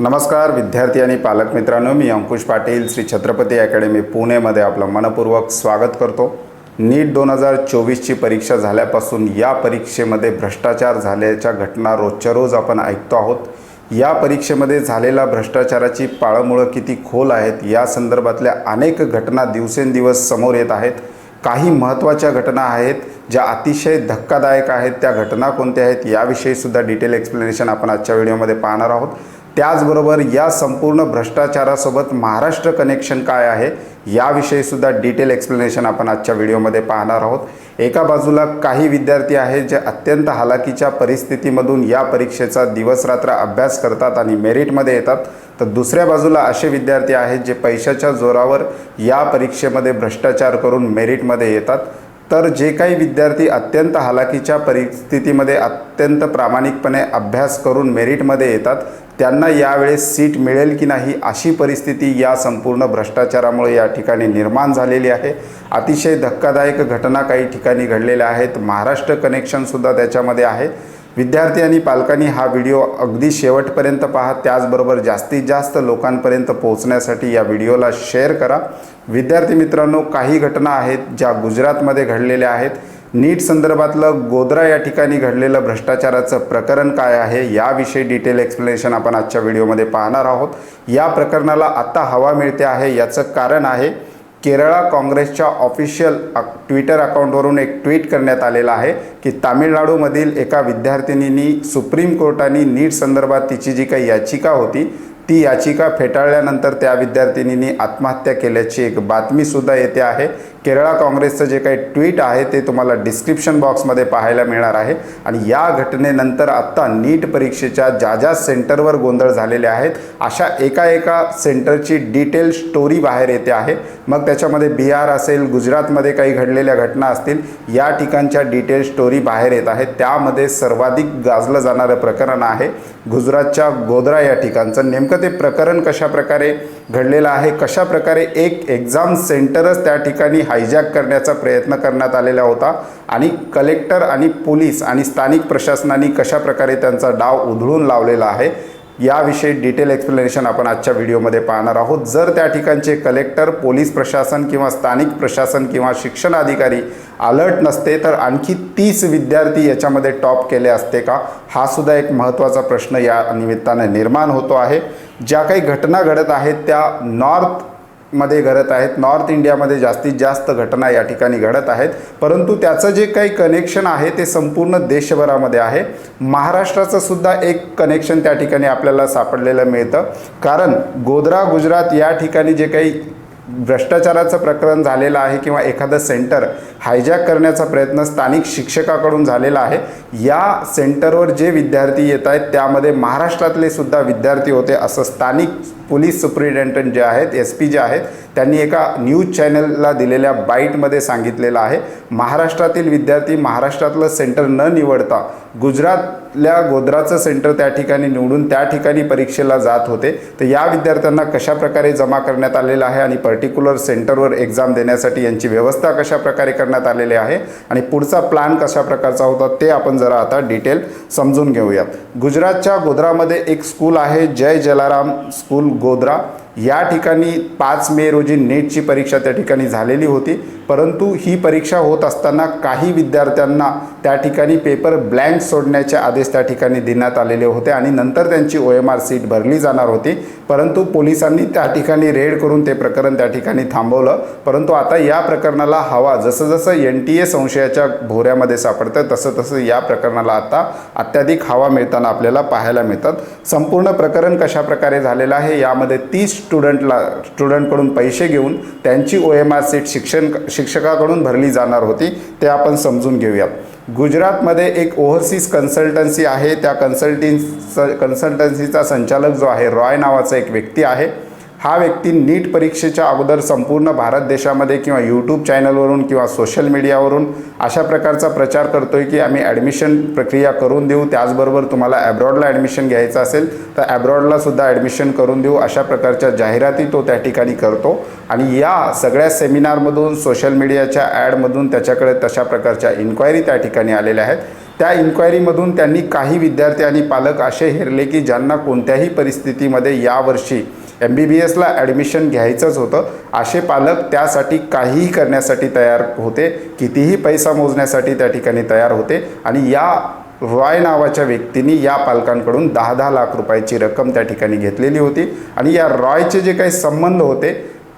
नमस्कार विद्यार्थी आणि पालक मित्रांनो मी अंकुश पाटील श्री छत्रपती अकॅडमी पुणेमध्ये आपलं मनपूर्वक स्वागत करतो. नीट दोन हजार चोवीसची परीक्षा झाल्यापासून या परीक्षेमध्ये भ्रष्टाचार झाल्याच्या घटना रोजच्या रोज आपण ऐकतो आहोत. या परीक्षेमध्ये झालेल्या भ्रष्टाचाराची पाळंमुळं किती खोल आहेत या संदर्भातल्या अनेक घटना दिवसेंदिवस समोर येत आहेत. काही महत्त्वाच्या घटना आहेत ज्या अतिशय धक्कादायक आहेत त्या घटना कोणत्या आहेत याविषयीसुद्धा डिटेल एक्सप्लेनेशन आपण आजच्या व्हिडिओमध्ये पाहणार आहोत. त्याचबरोबर या संपूर्ण भ्रष्टाचारासोबत महाराष्ट्र कनेक्शन काय आहे याविषयीसुद्धा डिटेल एक्सप्लेनेशन आपण आजच्या व्हिडिओमध्ये पाहणार आहोत. एका बाजूला काही विद्यार्थी आहेत जे अत्यंत हालाकीच्या परिस्थितीमधून या परीक्षेचा दिवसरात्र अभ्यास करतात आणि मेरिटमध्ये येतात. तर दुसऱ्या बाजूला असे विद्यार्थी आहेत जे पैशाच्या जोरावर या परीक्षेमध्ये भ्रष्टाचार करून मेरिटमध्ये येतात. तर जे काही विद्यार्थी अत्यंत हालाकीच्या परिस्थितीमध्ये अत्यंत प्रामाणिकपणे अभ्यास करून मेरिटमध्ये येतात त्यांना यावेळेस सीट मिळेल की नाही अशी परिस्थिती या संपूर्ण भ्रष्टाचारामुळे या ठिकाणी निर्माण झालेली आहे. अतिशय धक्कादायक घटना काही ठिकाणी घडलेल्या आहेत. महाराष्ट्र कनेक्शनसुद्धा त्याच्यामध्ये आहे. विद्यार्थी आणि पालकांनी हा व्हिडिओ अगदी शेवटपर्यंत पहा. त्याचबरोबर जास्तीत जास्त लोकांपर्यंत पोहोचण्यासाठी या व्हिडिओला शेअर करा. विद्यार्थी मित्रांनो काही घटना आहेत ज्या गुजरातमध्ये घडलेल्या आहेत. नीट संदर्भातलं गोद्रा या ठिकाणी घडलेलं भ्रष्टाचाराचं प्रकरण काय आहे याविषयी डिटेल एक्सप्लेनेशन आपण आजच्या व्हिडिओमध्ये पाहणार आहोत. या प्रकरणाला आत्ता हवा मिळते आहे याचं कारण आहे केरळा काँग्रेसच्या ऑफिशियल ट्विटर अकाउंटवरून एक ट्विट करण्यात आलेलं आहे की तामिळनाडूमधील एका विद्यार्थिनींनी सुप्रीम कोर्टाने नीट संदर्भात तिची जी काही याचिका होती ती याचिका फेटाळल्यानंतर त्या विद्यार्थिनींनी आत्महत्या केल्याची एक बातमीसुद्धा येते आहे. केरळा काँग्रेसचं जे काही ट्विट आहे ते तुम्हाला डिस्क्रिप्शन बॉक्समध्ये पाहायला मिळणार आहे. आणि या घटनेनंतर आत्ता नीट परीक्षेच्या ज्या ज्या सेंटरवर गोंधळ झालेले आहेत अशा एका एका सेंटरची डिटेल स्टोरी बाहेर येते आहे. मग त्याच्यामध्ये बिहार असेल गुजरातमध्ये काही घडलेल्या घटना असतील या ठिकाणच्या डिटेल स्टोरी बाहेर येत आहेत त्यामध्ये सर्वाधिक गाजलं जाणारं प्रकरण आहे गुजरातच्या गोधरा या ठिकाणचं. नेमकं ते प्रकरण कशा प्रकारे घडलेलं आहे कशा प्रकारे एक एक्झाम सेंटरच त्या ठिकाणी हायजॅक करण्याचा प्रयत्न करण्यात आलेला होता. आणि कलेक्टर आणि पोलीस आणि स्थानिक प्रशासनाने कशाप्रकारे त्यांचा डाव उधळून लावलेला आहे याविषयी डिटेल एक्सप्लेनेशन आपण आजच्या व्हिडिओमध्ये पाहणार आहोत. जर त्या ठिकाणचे कलेक्टर पोलीस प्रशासन किंवा स्थानिक प्रशासन किंवा शिक्षण अधिकारी अलर्ट नसते तर आणखी तीस विद्यार्थी याच्यामध्ये टॉप केले असते का? हा सुद्धा एक महत्त्वाचा प्रश्न या निमित्ताने निर्माण होतो आहे. ज्या काही घटना घडत आहेत त्या नॉर्थ मध्ये घडत आहेत. नॉर्थ इंडियामध्ये जास्तीत जास्त घटना या ठिकाणी घडत आहेत. परंतु त्याचं जे काही कनेक्शन आहे ते संपूर्ण देशभरामध्ये आहे. महाराष्ट्राचं सुद्धा एक कनेक्शन त्या ठिकाणी आपल्याला सापडलेलं मिळतं. कारण गोधरा गुजरात या ठिकाणी जे काही भ्रष्टाचाराचं प्रकरण झालेलं आहे किंवा एखादं सेंटर हायजॅक करण्याचा प्रयत्न स्थानिक शिक्षकाकडून झालेला आहे या सेंटरवर जे विद्यार्थी येत आहेत त्यामध्ये महाराष्ट्रातले सुद्धा विद्यार्थी होते असं स्थानिक पोलीस सुप्रिटेंडंट जे आहेत एस पी जे आहेत त्यांनी एका न्यूज चॅनलला दिलेल्या बाईटमध्ये सांगितलेलं आहे महाराष्ट्रातील विद्यार्थी महाराष्ट्रातलं सेंटर न निवडता गुजरात गुजरातल्या गोधराचं सेंटर त्या ठिकाणी निवडून त्या ठिकाणी परीक्षेला जात होते. तर या विद्यार्थ्यांना कशा प्रकारे जमा करण्यात आलेलं आहे आणि पर्टिक्युलर सेंटरवर एक्झाम देण्यासाठी यांची व्यवस्था कशा प्रकारे करण्यात आलेली आहे आणि पुढचा प्लॅन कशा प्रकारचा होता ते आपण जरा आता डिटेल समजून घेऊयात. गुजरातच्या गोधरामध्ये एक स्कूल आहे जय जलाराम स्कूल गोधरा या ठिकाणी पाच मे रोजी नेटची परीक्षा त्या ठिकाणी झालेली होती. परंतु ही परीक्षा होत असताना काही विद्यार्थ्यांना त्या ठिकाणी पेपर ब्लँक सोडण्याचे आदेश त्या ठिकाणी देण्यात आलेले होते आणि नंतर त्यांची ओ एम आर सीट भरली जाणार होती. परंतु पोलिसांनी त्या ठिकाणी रेड करून ते प्रकरण त्या ठिकाणी थांबवलं. परंतु आता या प्रकरणाला हवा जसं जसं एन टी ए संशयाच्या भोऱ्यामध्ये सापडतं तसं तसं या प्रकरणाला आता अत्याधिक हवा मिळताना आपल्याला पाहायला मिळतात. संपूर्ण प्रकरण कशा प्रकारे झालेलं आहे यामध्ये तीस स्टुडंटला स्टुडंटकडून पैसे घेऊन त्यांची ओ एम आर सीट शिक्षण शिक्षकाकडून भरली जाणार होती ते आपण समजून घेऊयात. गुजरातमध्ये एक ओव्हरसीज कन्सल्टन्सी आहे त्या कन्सल्टिन्स कन्सल्टन्सीचा संचालक जो आहे रॉय नावाचा एक व्यक्ती आहे. हा व्यक्ती नीट परीक्षेच्या अगोदर संपूर्ण भारत देशामध्ये किंवा यूट्यूब चॅनलवरून किंवा सोशल मीडियावरून अशा प्रकारचा प्रचार करतो आहे की आम्ही ॲडमिशन प्रक्रिया करून देऊ. त्याचबरोबर तुम्हाला ॲब्रॉडला ॲडमिशन घ्यायचं असेल तर ॲब्रॉडलासुद्धा ॲडमिशन करून देऊ अशा प्रकारच्या जाहिराती तो त्या ठिकाणी करतो. आणि या सगळ्या सेमिनारमधून सोशल मीडियाच्या ॲडमधून त्याच्याकडे तशा प्रकारच्या इन्क्वायरी त्या ठिकाणी आलेल्या आहेत. त्या इन्क्वायरीमधून त्यांनी काही विद्यार्थी आणि पालक असे हेरले की ज्यांना कोणत्याही परिस्थितीमध्ये यावर्षी एम बी बी एसला ॲडमिशन घ्यायचंच होतं. असे पालक त्यासाठी काहीही करण्यासाठी तयार होते. कितीही पैसा मोजण्यासाठी त्या ठिकाणी तयार होते. आणि या रॉय नावाच्या व्यक्तीने या पालकांकडून दहा दहा लाख रुपयाची रक्कम त्या ठिकाणी घेतलेली होती. आणि या रॉयचे जे काही संबंध होते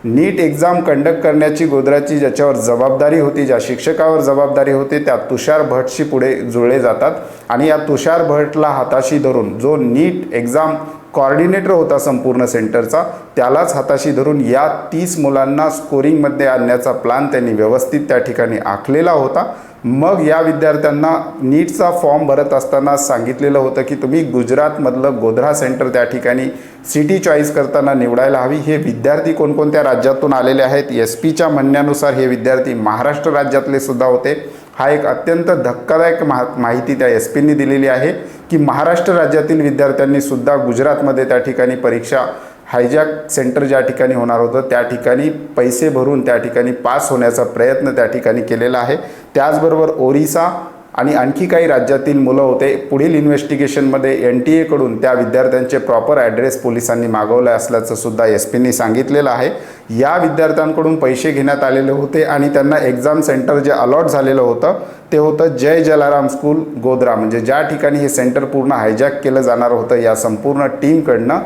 नीट एक्झाम कंडक्ट करण्याची गोद्राची ज्याच्यावर जबाबदारी होती ज्या शिक्षकावर जबाबदारी होती त्या तुषार भटशी पुढे जुळले जातात. आणि या तुषार भटला हाताशी धरून जो नीट एक्झाम कॉर्डिनेटर होता संपूर्ण सेंटरचा. त्यालाच हाताशी धरून या तीस मुलांना स्कोरिंगमध्ये आणण्याचा प्लान त्यांनी व्यवस्थित त्या ठिकाणी आखलेला होता. मग या विद्यार्थ्यांना नीटचा फॉर्म भरत असताना सांगितलेलं होतं की तुम्ही गुजरातमधलं गोध्रा सेंटर त्या ठिकाणी सिटी चॉईस करताना निवडायला हवी. हे विद्यार्थी कोणकोणत्या राज्यातून आलेले आहेत? एस पीच्या म्हणण्यानुसार हे विद्यार्थी महाराष्ट्र राज्यातले सुद्धा होते. हा एक अत्यंत धक्कादायक मा माहिती त्या एस पींनी दिलेली आहे. की महाराष्ट्र राज्यातील विद्यार्थ्यांनी सुद्धा गुजरातमध्ये त्या ठिकाणी परीक्षा हायजॅक सेंटर ज्या ठिकाणी होणार होतं त्या ठिकाणी पैसे भरून त्या ठिकाणी पास होण्याचा प्रयत्न त्या ठिकाणी केलेला आहे. त्याचबरोबर ओरिसा आणि आणखी काही राज्यातील मुलं होते पुढील इन्व्हेस्टिगेशनमध्ये एन टी एकडून त्या विद्यार्थ्यांचे प्रॉपर ॲड्रेस पोलिसांनी मागवलं असल्याचं सुद्धा एस पीनी सांगितलेलं आहे. या विद्यार्थ्यांकडून पैसे घेण्यात आलेले होते आणि त्यांना एक्झाम सेंटर जे अलॉट झालेलं होतं ते होतं जय जलाराम स्कूल गोद्रा म्हणजे ज्या ठिकाणी हे सेंटर पूर्ण हायजॅक केलं जाणार होतं या संपूर्ण टीमकडनं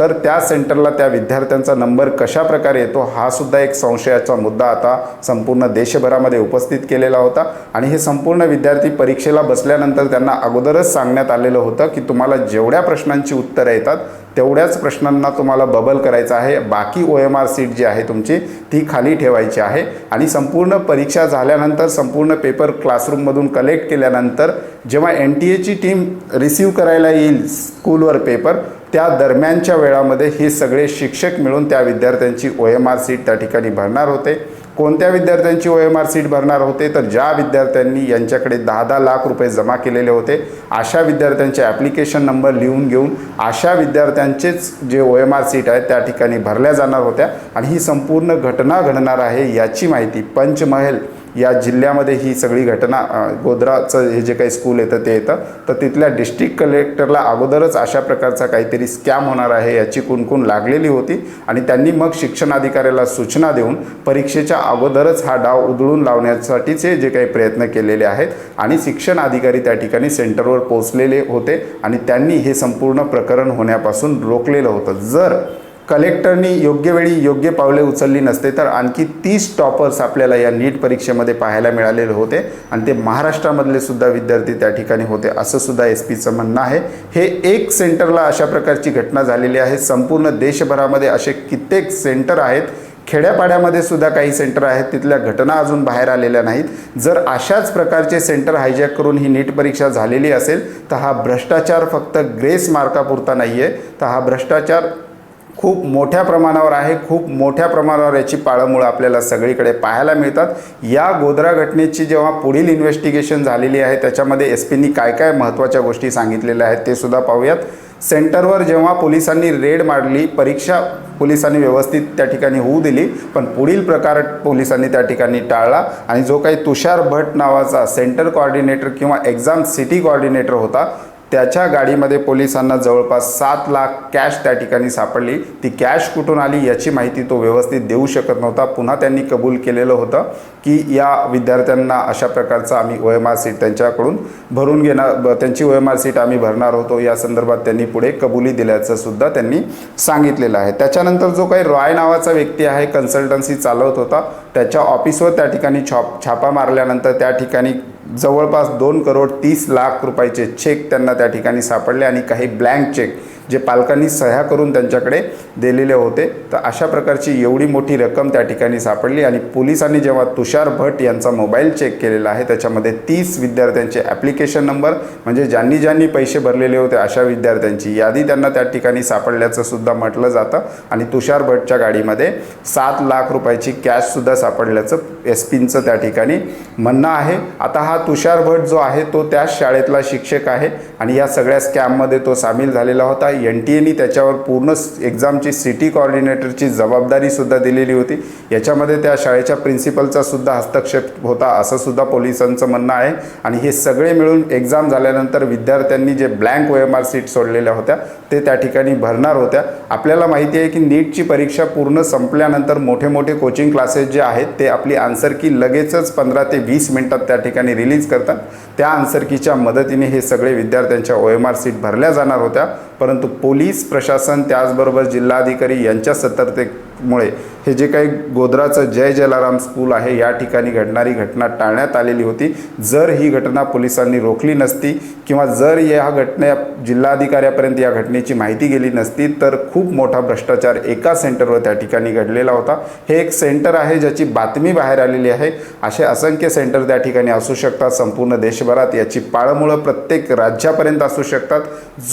तर त्या सेंटरला त्या विद्यार्थ्यांचा नंबर कशा प्रकारे येतो हा सुद्धा एक संशयाचा मुद्दा आता संपूर्ण देशभरामध्ये उपस्थित केलेला होता. आणि हे संपूर्ण विद्यार्थी परीक्षेला बसल्यानंतर त्यांना अगोदरच सांगण्यात आलेलं होतं की तुम्हाला जेवढ्या प्रश्नांची उत्तरं येतात तेवढ्याच प्रश्नांना तुम्हाला बबल करायचं आहे. बाकी ओ एम आर सीट जी आहे तुमची ती खाली ठेवायची आहे. आणि संपूर्ण परीक्षा झाल्यानंतर संपूर्ण पेपर क्लासरूममधून कलेक्ट केल्यानंतर जेव्हा एन टी एची टीम रिसीव करायला येईल स्कूलवर पेपर त्या दरम्यानच्या वेळामध्ये हे सगळे शिक्षक मिळून त्या विद्यार्थ्यांची ओ एम आर सीट त्या ठिकाणी भरणार होते. कोणत्या विद्यार्थ्यांची ओ एम आर सीट भरणार होते? तर ज्या विद्यार्थ्यांनी यांच्याकडे दहा दहा लाख रुपये जमा केलेले होते अशा विद्यार्थ्यांचे ॲप्लिकेशन नंबर लिहून घेऊन अशा विद्यार्थ्यांचेच जे ओ एम आर सीट आहेत त्या ठिकाणी भरल्या जाणार होत्या. आणि ही संपूर्ण घटना घडणार आहे याची माहिती पंचमहल या जिल्ह्यामध्ये ही सगळी घटना गोधराचं गोध्राचं हे जे काही स्कूल येतं ते येतं. तर तिथल्या डिस्ट्रिक्ट कलेक्टरला अगोदरच अशा प्रकारचा काहीतरी स्कॅम होणार आहे याची कुणकुण लागलेली होती आणि त्यांनी मग शिक्षण अधिकाऱ्याला सूचना देऊन परीक्षेच्या अगोदरच हा डाव उधळून लावण्यासाठीचे जे काही प्रयत्न केलेले आहेत आणि शिक्षण अधिकारी त्या ठिकाणी सेंटरवर पोचलेले होते आणि त्यांनी हे संपूर्ण प्रकरण होण्यापासून रोखलेलं होतं. जर कलेक्टरनी योग्य वेळी योग्य पावले उचलली नसते तर आणखी तीस टॉपर्स आपल्याला या नीट परीक्षेमध्ये पाहायला मिळालेले होते. आणि ते महाराष्ट्रामधले सुद्धा विद्यार्थी त्या ठिकाणी होते असं सुद्धा एस पीचं म्हणणं आहे. हे एक सेंटरला अशा प्रकारची घटना झालेली आहे. संपूर्ण देशभरामध्ये असे कित्येक सेंटर आहेत. खेड्यापाड्यामध्ये सुद्धा काही सेंटर आहेत. तिथल्या घटना अजून बाहेर आलेल्या नाहीत. जर अशाच प्रकारचे सेंटर हायजॅक करून ही नीट परीक्षा झालेली असेल तर हा भ्रष्टाचार फक्त ग्रेस मार्कापुरता नाही आहे तर हा भ्रष्टाचार खूप मोठ्या प्रमाणावर आहे खूप मोठ्या प्रमाणावर याची पाळंमुळं आपल्याला सगळीकडे पाहायला मिळतात. या गोधरा घटनेची जेव्हा पुढील इन्व्हेस्टिगेशन झालेली आहे त्याच्यामध्ये एस पीनी काय काय महत्त्वाच्या गोष्टी सांगितलेल्या आहेत ते सुद्धा पाहूयात. सेंटरवर जेव्हा पोलिसांनी रेड मारली परीक्षा पोलिसांनी व्यवस्थित त्या ठिकाणी होऊ दिली पण पुढील प्रकार पोलिसांनी त्या ठिकाणी टाळला आणि जो काही तुषार भट नावाचा सेंटर कॉर्डिनेटर किंवा एक्झाम सिटी कॉर्डिनेटर होता त्याच्या गाडीमध्ये पोलिसांना जवळपास सात लाख कॅश त्या ठिकाणी सापडली. ती कॅश कुठून आली याची माहिती तो व्यवस्थित देऊ शकत नव्हता. पुन्हा त्यांनी कबूल केलेलं होतं की या विद्यार्थ्यांना अशा प्रकारचा आम्ही ओ एम आर सीट त्यांच्याकडून भरून घेणार त्यांची ओ एम आर सीट आम्ही भरणार होतो. या संदर्भात त्यांनी पुढे कबुली दिल्याचं सुद्धा त्यांनी सांगितलेलं आहे. त्याच्यानंतर जो काही रॉय नावाचा व्यक्ती आहे कन्सल्टन्सी चालवत होता त्याच्या ऑफिसवर त्या ठिकाणी छाप छापा मारल्यानंतर त्या ठिकाणी जवळपास दोन करोड तीस लाख रुपयाचे चेक त्यांना त्या ठिकाणी सापडले आणि काही ब्लँक चेक जे पालकांनी सह्या करून त्यांच्याकडे दिलेले होते तर अशा प्रकारची एवढी मोठी रक्कम त्या ठिकाणी सापडली आणि पोलिसांनी जेव्हा तुषार भट यांचा मोबाईल चेक केलेला आहे त्याच्यामध्ये तीस विद्यार्थ्यांचे ॲप्लिकेशन नंबर म्हणजे ज्यांनी ज्यांनी पैसे भरलेले होते अशा विद्यार्थ्यांची यादी त्यांना त्या ठिकाणी सापडल्याचं सुद्धा म्हटलं जातं आणि तुषार भटच्या गाडीमध्ये सात लाख रुपयाची कॅशसुद्धा सापडल्याचं एस पींचं त्या ठिकाणी म्हणणं आहे. आता हा तुषार भट जो आहे तो त्याच शाळेतला शिक्षक आहे आणि या सगळ्या स्कॅममध्ये तो सामील झालेला होता. एन टी एनी त्याच्यावर पूर्ण एक्झामची सिटी कॉर्डिनेटरची जबाबदारीसुद्धा दिलेली होती. याच्यामध्ये त्या शाळेच्या प्रिन्सिपलचासुद्धा हस्तक्षेप होता असंसुद्धा पोलिसांचं म्हणणं आहे. आणि हे सगळे मिळून एक्झाम झाल्यानंतर विद्यार्थ्यांनी जे blank O M R sheet सोडलेल्या होत्या ते त्या ठिकाणी भरणार होत्या. आपल्याला माहिती आहे की नीटची परीक्षा पूर्ण संपल्यानंतर मोठे मोठे कोचिंग क्लासेस जे आहेत ते आपली आन्सर की लगेचच पंधरा ते वीस मिनिटात त्या ठिकाणी रिलीज करतात. त्या आन्सर कीच्या मदतीने हे सगळे विद्यार्थ्यांच्या ओ एम आर सीट भरल्या जाणार होत्या. परंतु पोलीस प्रशासन त्याचबरोबर जिल्हाधिकारी यांच्या सतर्कतेमुळे हे जे काही गोधराचं जय जलाराम स्कूल आहे या ठिकाणी घडणारी घटना टाळण्यात आलेली होती. जर ही घटना पोलिसांनी रोखली नसती किंवा जर या घटने जिल्हाधिकाऱ्यापर्यंत या घटनेची माहिती गेली नसती तर खूप मोठा भ्रष्टाचार एका सेंटरवर त्या ठिकाणी घडलेला होता. हे एक सेंटर आहे ज्याची बातमी बाहेर आलेली आहे. असे असंख्य सेंटर त्या ठिकाणी असू शकतात संपूर्ण देशभरात. याची पाळमुळं प्रत्येक राज्यापर्यंत असू शकतात.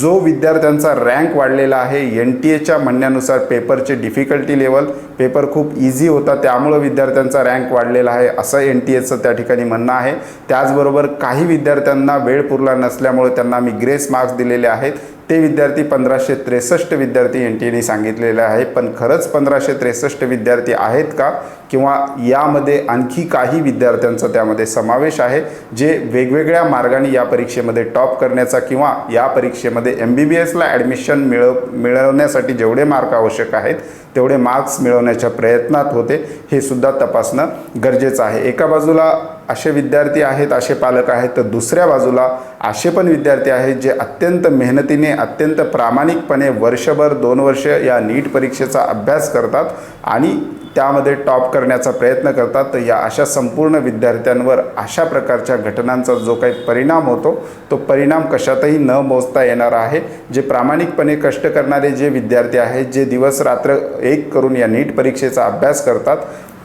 जो विद्यार्थ्यांचा रँक वाढलेला आहे एन टी एच्या म्हणण्यानुसार पेपरचे डिफिकल्टी लेवल पेपर खूप इझी होता त्यामुळं विद्यार्थ्यांचा रँक वाढलेला आहे असं एन टी एचं त्या ठिकाणी म्हणणं आहे. त्याचबरोबर काही विद्यार्थ्यांना वेळ पुरला नसल्यामुळे त्यांना मी ग्रेस मार्क्स दिलेले आहेत. ते विद्यार्थी पंधराशे त्रेसष्ट विद्यार्थी एन टी एने सांगितलेले आहे. पण खरंच पंधराशे त्रेसष्ट विद्यार्थी आहेत का? किंवा यामध्ये आणखी काही विद्यार्थ्यांचा त्यामध्ये समावेश आहे जे वेगवेगळ्या मार्गाने या परीक्षेमध्ये टॉप करण्याचा किंवा या परीक्षेमध्ये एम बी बी एसला ॲडमिशन मिळव मिळवण्यासाठी जेवढे मार्क आवश्यक आहेत तेवढे मार्क्स मिळवण्याच्या प्रयत्नात होते. हे सुद्धा तपासणं गरजेचं आहे. एका बाजूला असे विद्यार्थी आहेत असे पालक आहेत. तर दुसऱ्या बाजूला असे पण विद्यार्थी आहेत जे अत्यंत मेहनतीने अत्यंत प्रामाणिकपणे वर्षभर दोन वर्ष या नीट परीक्षेचा अभ्यास करतात आणि त्यामध्ये टॉप करण्याचा प्रयत्न करतात. तर या अशा संपूर्ण विद्यार्थ्यांवर अशा प्रकारच्या घटनांचा जो काही परिणाम होतो तो परिणाम कशातही न मोजता येणार आहे. जे प्रामाणिकपणे कष्ट करणारे जे विद्यार्थी आहेत जे दिवस रात्र एक करून या नीट परीक्षेचा अभ्यास करतात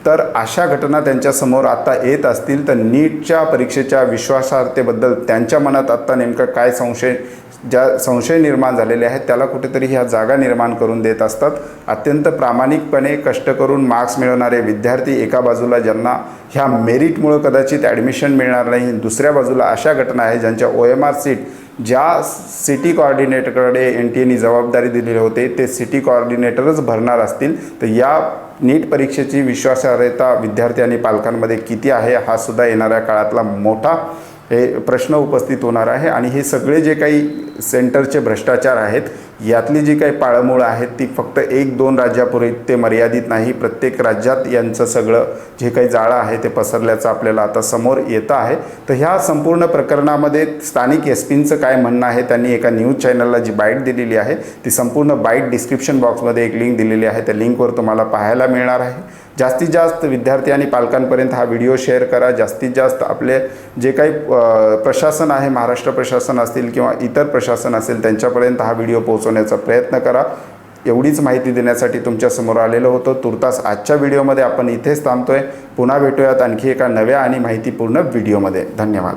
तर अशा घटना त्यांच्यासमोर आत्ता येत असतील तर नीटच्या परीक्षेच्या विश्वासार्हतेबद्दल त्यांच्या मनात आत्ता नेमकं काय संशय ज्या संशय निर्माण झालेले आहेत त्याला कुठेतरी ह्या जागा निर्माण करून देत असतात. अत्यंत प्रामाणिकपणे कष्ट करून मार्क्स मिळवणारे विद्यार्थी एका बाजूला ज्यांना ह्या मेरिटमुळं कदाचित ॲडमिशन मिळणार नाही दुसऱ्या बाजूला अशा घटना आहेत ज्यांच्या ओ एम आर सीट ज्या सिटी कॉर्डिनेटरकडे एन टी एनी जबाबदारी दिलेली होते ते सिटी कॉर्डिनेटरच भरणार असतील. तर या नीट परीक्षेची विश्वासार्हता विद्यार्थी आणि पालकांमध्ये किती आहे हा सुद्धा येणाऱ्या काळातला मोठा हे प्रश्न उपस्थित होणार आहे. आणि हे सगळे जे काही सेंटरचे भ्रष्टाचार आहेत यातली जी काही पाळंमुळं आहेत ती फक्त एक दोन राज्यापुरते मर्यादित नाही. प्रत्येक राज्यात यांचं सगळं जे काही जाळं आहे ते पसरल्याचं आपल्याला आता समोर येतं आहे. तर ह्या संपूर्ण प्रकरणामध्ये स्थानिक एस पींचं काय म्हणणं आहे त्यांनी एका न्यूज चॅनलला जी बाईट दिलेली आहे ती संपूर्ण बाईट डिस्क्रिप्शन बॉक्समध्ये एक लिंक दिलेली आहे. त्या लिंकवर तुम्हाला पाहायला मिळणार आहे. जास्तीत जास्त विद्यार्थी आणि पालकांपर्यंत हा व्हिडिओ शेअर करा. जास्तीत जास्त आपले जे काही प्रशासन आहे महाराष्ट्र प्रशासन असतील किंवा इतर प्रशासन असेल त्यांच्यापर्यंत हा व्हिडिओ पोहोचवण्याचा प्रयत्न करा. एवढीच माहिती देण्यासाठी तुमच्यासमोर आलेलो होतो. तुर्तास आजच्या व्हिडिओमध्ये आपण इथेच थांबतोय. पुन्हा भेटूयात आणखी एका नव्या आणि माहितीपूर्ण व्हिडिओमध्ये. धन्यवाद.